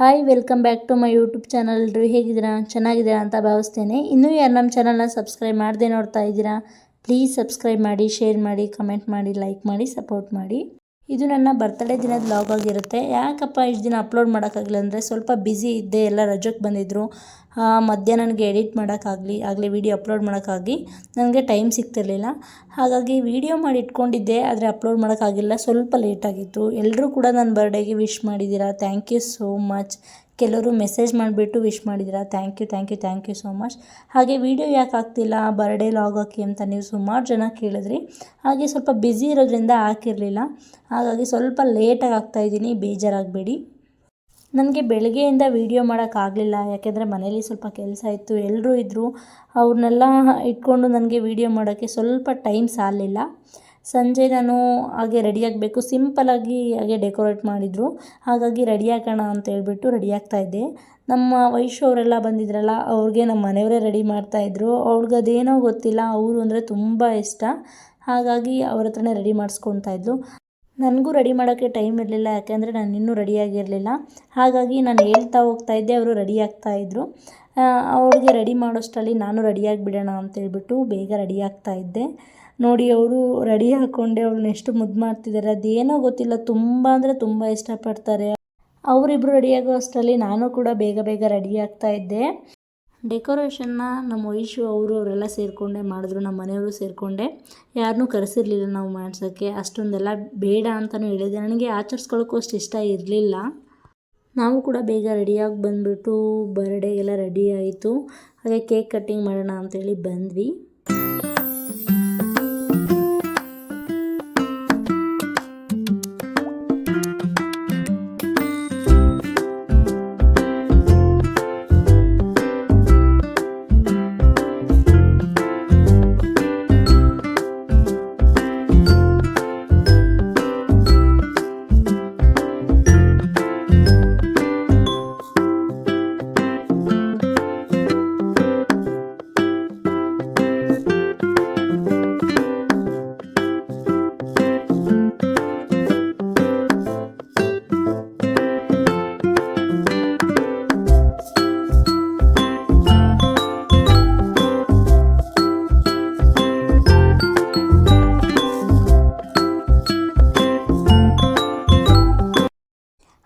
Hi welcome back to my YouTube channel ರೀ ಹೇಗಿದ್ದೀರಾ? ಚೆನ್ನಾಗಿದ್ದೀರಾ ಅಂತ ಭಾವಿಸ್ತೇನೆ. ಇನ್ನೂ ಯಾರು ನಮ್ಮ ಚಾನಲ್ನ ಸಬ್ಸ್ಕ್ರೈಬ್ ಮಾಡದೆ ನೋಡ್ತಾ ಇದ್ದೀರಾ ಪ್ಲೀಸ್ ಸಬ್ಸ್ಕ್ರೈಬ್ ಮಾಡಿ ಶೇರ್ ಮಾಡಿ ಕಮೆಂಟ್ ಮಾಡಿ ಲೈಕ್ ಮಾಡಿ ಸಪೋರ್ಟ್ ಮಾಡಿ. ಇದು ನನ್ನ ಬರ್ತಡೇ ದಿನದ ಲಾಗ್ ಆಗಿರುತ್ತೆ. ಯಾಕಪ್ಪ ಇಷ್ಟು ದಿನ ಅಪ್ಲೋಡ್ ಮಾಡೋಕ್ಕಾಗಲಿಲ್ಲ ಅಂದರೆ ಸ್ವಲ್ಪ ಬ್ಯುಸಿ ಇದ್ದೆ ಎಲ್ಲ ರಜಕ್ಕೆ ಬಂದಿದ್ದರು ಮಧ್ಯ ನನಗೆ ಎಡಿಟ್ ಮಾಡೋಕ್ಕಾಗಲಿ, ಆಗಲಿ ವೀಡಿಯೋ ಅಪ್ಲೋಡ್ ಮಾಡೋಕ್ಕಾಗಿ ನನಗೆ ಟೈಮ್ ಸಿಗ್ತಿರಲಿಲ್ಲ. ಹಾಗಾಗಿ ವೀಡಿಯೋ ಮಾಡಿ ಇಟ್ಕೊಂಡಿದ್ದೆ, ಆದರೆ ಅಪ್ಲೋಡ್ ಮಾಡೋಕ್ಕಾಗಿಲ್ಲ. ಸ್ವಲ್ಪ ಲೇಟಾಗಿತ್ತು ಎಲ್ಲರೂ ಕೂಡ ನನ್ನ ಬರ್ಡೇಗೆ ವಿಶ್ ಮಾಡಿದ್ದೀರಾ? Thank you so much. ಕೆಲವರು ಮೆಸೇಜ್ ಮಾಡಿಬಿಟ್ಟು ವಿಶ್ ಮಾಡಿದ್ದೀರಾ? Thank you thank you thank you so much. ಹಾಗೆ ವಿಡಿಯೋ ಯಾಕೆ ಆಗ್ತಿಲ್ಲ ಬರ್ಡೇ ಲಾಗ್ ಹಾಕಿ ಅಂತ ನೀವು ಸುಮಾರು ಜನ ಕೇಳಿದ್ರಿ. ಹಾಗೆ ಸ್ವಲ್ಪ ಬ್ಯುಸಿ ಇರೋದ್ರಿಂದ ಹಾಕಿರಲಿಲ್ಲ. ಹಾಗಾಗಿ ಸ್ವಲ್ಪ ಲೇಟಾಗಿ ಆಗ್ತಾಯಿದ್ದೀನಿ ಬೇಜಾರಾಗಬೇಡಿ. ನನಗೆ ಬೆಳಗ್ಗೆಯಿಂದ ವೀಡಿಯೋ ಮಾಡೋಕ್ಕಾಗಲಿಲ್ಲ. ಯಾಕೆಂದರೆ ಮನೇಲಿ ಸ್ವಲ್ಪ ಕೆಲಸ ಇತ್ತು ಎಲ್ಲರೂ ಇದ್ದರು ಅವ್ರನ್ನೆಲ್ಲ ಇಟ್ಕೊಂಡು ನನಗೆ ವೀಡಿಯೋ ಮಾಡೋಕ್ಕೆ ಸ್ವಲ್ಪ ಟೈಮ್ ಸಾಲಿಲ್ಲ ಸಂಜೆ ನಾನು ಹಾಗೆ ರೆಡಿ ಆಗಬೇಕು. ಸಿಂಪಲಾಗಿ ಹಾಗೆ ಡೆಕೋರೇಟ್ ಮಾಡಿದರು. ಹಾಗಾಗಿ ರೆಡಿ ಆಗೋಣ ಅಂತ ಹೇಳ್ಬಿಟ್ಟು ರೆಡಿ ಆಗ್ತಾಯಿದ್ದೆ ನಮ್ಮ ವೈಶು ಅವರೆಲ್ಲ ಬಂದಿದ್ರಲ್ಲ, ಅವ್ರಿಗೆ ನಮ್ಮ ಮನೆಯವರೇ ರೆಡಿ ಮಾಡ್ತಾಯಿದ್ರು ಅವ್ಳಿಗೆ ಅದೇನೋ ಗೊತ್ತಿಲ್ಲ. ಅವರು ಅಂದರೆ ತುಂಬ ಇಷ್ಟ. ಹಾಗಾಗಿ ಅವ್ರ ಹತ್ರನೇ ರೆಡಿ ಮಾಡಿಸ್ಕೊತಾ ಇದ್ಲು. ನನಗೂ ರೆಡಿ ಮಾಡೋಕ್ಕೆ ಟೈಮ್ ಇರಲಿಲ್ಲ, ಯಾಕೆಂದರೆ ನಾನು ಇನ್ನೂ ರೆಡಿಯಾಗಿರಲಿಲ್ಲ ಹಾಗಾಗಿ ನಾನು ಹೇಳ್ತಾ ಹೋಗ್ತಾ ಇದ್ದೆ, ಅವರು ರೆಡಿ ಆಗ್ತಾ ಇದ್ದರು ಅವಳಿಗೆ ರೆಡಿ ಮಾಡೋಷ್ಟರಲ್ಲಿ ನಾನು ರೆಡಿಯಾಗಿ ಬಿಡೋಣ ಅಂತೇಳ್ಬಿಟ್ಟು ಬೇಗ ರೆಡಿ ಆಗ್ತಾ ಇದ್ದೆ. ನೋಡಿ, ಅವರು ರೆಡಿ ಹಾಕ್ಕೊಂಡೆ ಅವಳನ್ನ ಎಷ್ಟು ಮುದ್ದು ಮಾಡ್ತಿದ್ದಾರೆ. ಅದೇನೋ ಗೊತ್ತಿಲ್ಲ, ತುಂಬ ಅಂದರೆ ತುಂಬ ಇಷ್ಟಪಡ್ತಾರೆ. ಅವರಿಬ್ಬರು ರೆಡಿಯಾಗೋ ಅಷ್ಟರಲ್ಲಿ ನಾನು ಕೂಡ ಬೇಗ ಬೇಗ ರೆಡಿ ಆಗ್ತಾ ಇದ್ದೆ. ಡೆಕೋರೇಷನ್ನ ನಮ್ಮ ವಯಸ್ಸು ಅವರು ಅವರೆಲ್ಲ ಸೇರಿಕೊಂಡೆ, ಮಾಡಿದ್ರು. ನಮ್ಮ ಮನೆಯವರು ಸೇರಿಕೊಂಡೆ. ಯಾರನ್ನೂ ಕರೆಸಿರ್ಲಿಲ್ಲ ನಾವು ಮಾಡ್ಸೋಕ್ಕೆ. ಅಷ್ಟೊಂದೆಲ್ಲ ಬೇಡ ಅಂತಲೂ ಹೇಳಿದೆ ನನಗೆ ಆಚರಿಸ್ಕೊಳ್ಳೋಕ್ಕೂ ಅಷ್ಟು ಇಷ್ಟ ಇರಲಿಲ್ಲ. ನಾವು ಕೂಡ ಬೇಗ ರೆಡಿಯಾಗಿ ಬಂದುಬಿಟ್ಟು ಬರ್ಡೇಗೆಲ್ಲ ರೆಡಿ ಆಯಿತು. ಹಾಗೆ ಕೇಕ್ ಕಟ್ಟಿಂಗ್ ಮಾಡೋಣ ಅಂತೇಳಿ ಬಂದ್ವಿ.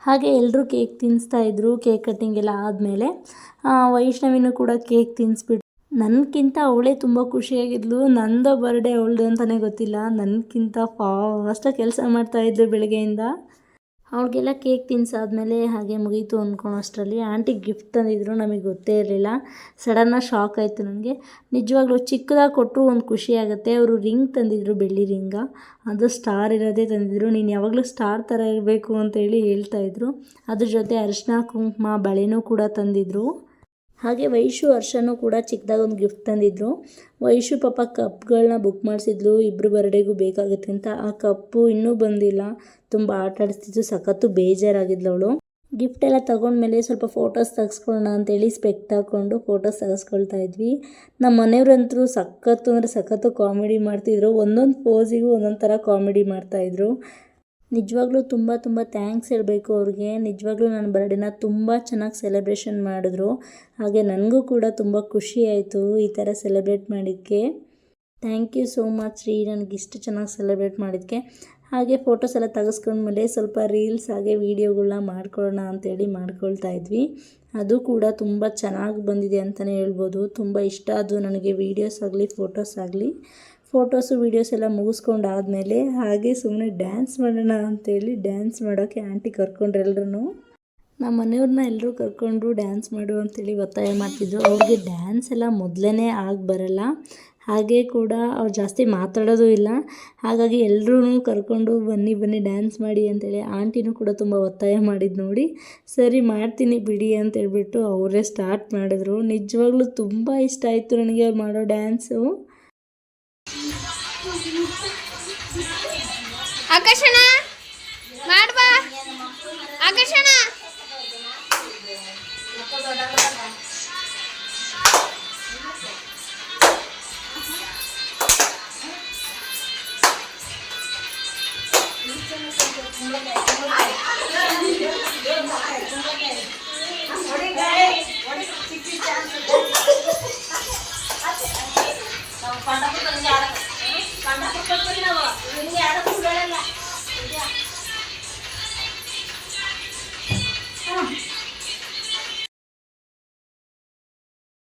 ಹಾಗೆ ಎಲ್ಲರೂ ಕೇಕ್ ತಿನ್ನಿಸ್ತಾ ಇದ್ರು, ಕೇಕ್ ಕಟ್ಟಿಂಗ್ ಎಲ್ಲ ಆದಮೇಲೆ ವೈಷ್ಣವಿನೂ ಕೂಡ ಕೇಕ್ ತಿನ್ನಿಸ್ಬಿಟ್ಟು ನನಗಿಂತ ಅವಳೇ ತುಂಬ ಖುಷಿಯಾಗಿದ್ಲು. ನಂದ ಬರ್ಡೇ ಅವಳದು ಅಂತಲೇ ಗೊತ್ತಿಲ್ಲ. ನನಗಿಂತ ಫಾಸ್ಟಾಗಿ ಕೆಲಸ ಮಾಡ್ತಾಯಿದ್ಲು ಬೆಳಗ್ಗೆಯಿಂದ. ಅವ್ಳಿಗೆಲ್ಲ ಕೇಕ್ ತಿನ್ಸಾದ್ಮೇಲೆ ಹಾಗೆ ಮುಗೀತು ಅಂದ್ಕೊಳೋ ಅಷ್ಟರಲ್ಲಿ ಆಂಟಿ ಗಿಫ್ಟ್ ತಂದಿದ್ರು, ನಮಗೆ ಗೊತ್ತೇ ಇರಲಿಲ್ಲ. ಸಡನ್ನಾಗಿ ಶಾಕ್ ಆಯಿತು ನನಗೆ ನಿಜವಾಗ್ಲೂ ಚಿಕ್ಕದಾಗಿ ಕೊಟ್ಟರು ಒಂದು ಖುಷಿ ಆಗುತ್ತೆ. ಅವರು ರಿಂಗ್ ತಂದಿದ್ರು, ಬೆಳ್ಳಿ ರಿಂಗ ಅದು ಸ್ಟಾರ್ ಇರೋದೇ ತಂದಿದ್ರು. ನೀನು ಯಾವಾಗಲೂ ಸ್ಟಾರ್ ಥರ ಇರಬೇಕು ಅಂತೇಳಿ ಹೇಳ್ತಾಯಿದ್ರು ಅದ್ರ ಜೊತೆ ಅರಿಶಿನ, ಕುಂಕುಮ, ಬಳೆನೂ ಕೂಡ ತಂದಿದ್ರು. ಹಾಗೆ ವೈಶು ಹರ್ಷನೂ ಕೂಡ ಚಿಕ್ಕದಾಗ ಒಂದು ಗಿಫ್ಟ್ ತಂದಿದ್ರು. ವೈಶು ಪಾಪ ಕಪ್ಗಳನ್ನ ಬುಕ್ ಮಾಡಿಸಿದ್ಲು ಇಬ್ಬರು ಬರ್ಡೇಗೂ ಬೇಕಾಗುತ್ತೆ ಅಂತ. ಆ ಕಪ್ಪು ಇನ್ನೂ ಬಂದಿಲ್ಲ. ತುಂಬ ಆಟ ಆಡಿಸ್ತಿದ್ದು ಸಖತ್ತು ಬೇಜಾರಾಗಿದ್ಲು ಅವಳು. ಗಿಫ್ಟ್ ಎಲ್ಲ ತಗೊಂಡ್ಮೇಲೆ ಸ್ವಲ್ಪ ಫೋಟೋಸ್ ತೆಗೆಸ್ಕೊಳ್ಳೋಣ ಅಂತೇಳಿ ಸ್ಪೆಕ್ಟ್ ಹಾಕ್ಕೊಂಡು ಫೋಟೋಸ್ ತೆಗೆಸ್ಕೊಳ್ತಾ ಇದ್ವಿ. ನಮ್ಮ ಮನೆಯವ್ರಂತರೂ ಸಖತ್ತು ಅಂದರೆ ಸಖತ್ತು ಕಾಮಿಡಿ ಮಾಡ್ತಿದ್ರು. ಒಂದೊಂದು ಪೋಸಿಗೂ ಒಂದೊಂದು ಥರ ಕಾಮಿಡಿ ಮಾಡ್ತಾಯಿದ್ರು ನಿಜವಾಗ್ಲೂ ತುಂಬ ತುಂಬ ಥ್ಯಾಂಕ್ಸ್ ಹೇಳಬೇಕು ಅವ್ರಿಗೆ. ನಿಜವಾಗ್ಲೂ ನನ್ನ ಬರ್ಡೇನ ತುಂಬ ಚೆನ್ನಾಗಿ ಸೆಲೆಬ್ರೇಷನ್ ಮಾಡಿದ್ರು. ಹಾಗೆ ನನಗೂ ಕೂಡ ತುಂಬ ಖುಷಿ ಆಯಿತು ಈ ಥರ ಸೆಲೆಬ್ರೇಟ್ ಮಾಡಿದ್ದಕ್ಕೆ ಥ್ಯಾಂಕ್ ಯು ಸೋ ಮಚ್ ರೀ ನನಗೆ ಇಷ್ಟು ಚೆನ್ನಾಗಿ ಸೆಲೆಬ್ರೇಟ್ ಮಾಡಿದ್ದಕ್ಕೆ ಹಾಗೆ ಫೋಟೋಸ್ ಎಲ್ಲ ತೆಗೆಸ್ಕೊಂಡ್ಮೇಲೆ ಸ್ವಲ್ಪ ರೀಲ್ಸ್ ಹಾಗೆ ವೀಡಿಯೋಗಳನ್ನ ಮಾಡ್ಕೊಳ್ಳೋಣ ಅಂತೇಳಿ ಮಾಡ್ಕೊಳ್ತಾ ಇದ್ವಿ. ಅದು ಕೂಡ ತುಂಬ ಚೆನ್ನಾಗಿ ಬಂದಿದೆ ಅಂತಲೇ ಹೇಳ್ಬೋದು. ತುಂಬ ಇಷ್ಟ ಅದು ನನಗೆ ವೀಡಿಯೋಸ್ ಆಗಲಿ ಫೋಟೋಸ್ ಆಗಲಿ. ಫೋಟೋಸು ವೀಡಿಯೋಸ್ ಎಲ್ಲ ಮುಗಿಸ್ಕೊಂಡಾದಮೇಲೆ ಹಾಗೆ ಸುಮ್ಮನೆ ಡ್ಯಾನ್ಸ್ ಮಾಡೋಣ ಅಂತೇಳಿ ಡ್ಯಾನ್ಸ್ ಮಾಡೋಕ್ಕೆ ಆಂಟಿ ಕರ್ಕೊಂಡ್ರೆ ಎಲ್ರೂ ನಮ್ಮ ಮನೆಯವ್ರನ್ನ ಎಲ್ಲರೂ ಕರ್ಕೊಂಡು ಡ್ಯಾನ್ಸ್ ಮಾಡು ಅಂತೇಳಿ ಒತ್ತಾಯ ಮಾಡ್ತಿದ್ರು. ಅವ್ರಿಗೆ ಡ್ಯಾನ್ಸ್ ಎಲ್ಲ ಮೊದಲೇ ಆಗಿ ಬರಲ್ಲ. ಹಾಗೆ ಕೂಡ ಅವ್ರು ಜಾಸ್ತಿ ಮಾತಾಡೋದು ಇಲ್ಲ. ಹಾಗಾಗಿ ಎಲ್ಲರೂ ಕರ್ಕೊಂಡು ಬನ್ನಿ ಬನ್ನಿ ಡ್ಯಾನ್ಸ್ ಮಾಡಿ ಅಂತೇಳಿ ಆಂಟಿನೂ ಕೂಡ ತುಂಬ ಒತ್ತಾಯ ಮಾಡಿದ್ದು ನೋಡಿ. ಸರಿ ಮಾಡ್ತೀನಿ ಬಿಡಿ ಅಂತೇಳ್ಬಿಟ್ಟು ಅವರೇ ಸ್ಟಾರ್ಟ್ ಮಾಡಿದ್ರು. ನಿಜವಾಗ್ಲೂ ತುಂಬ ಇಷ್ಟ ಆಯಿತು ನನಗೆ ಅವ್ರು ಮಾಡೋ ಡ್ಯಾನ್ಸು ಆಕರ್ಷಣ ಮಾಡ್ಬಾ. ಆಕರ್ಷಣ.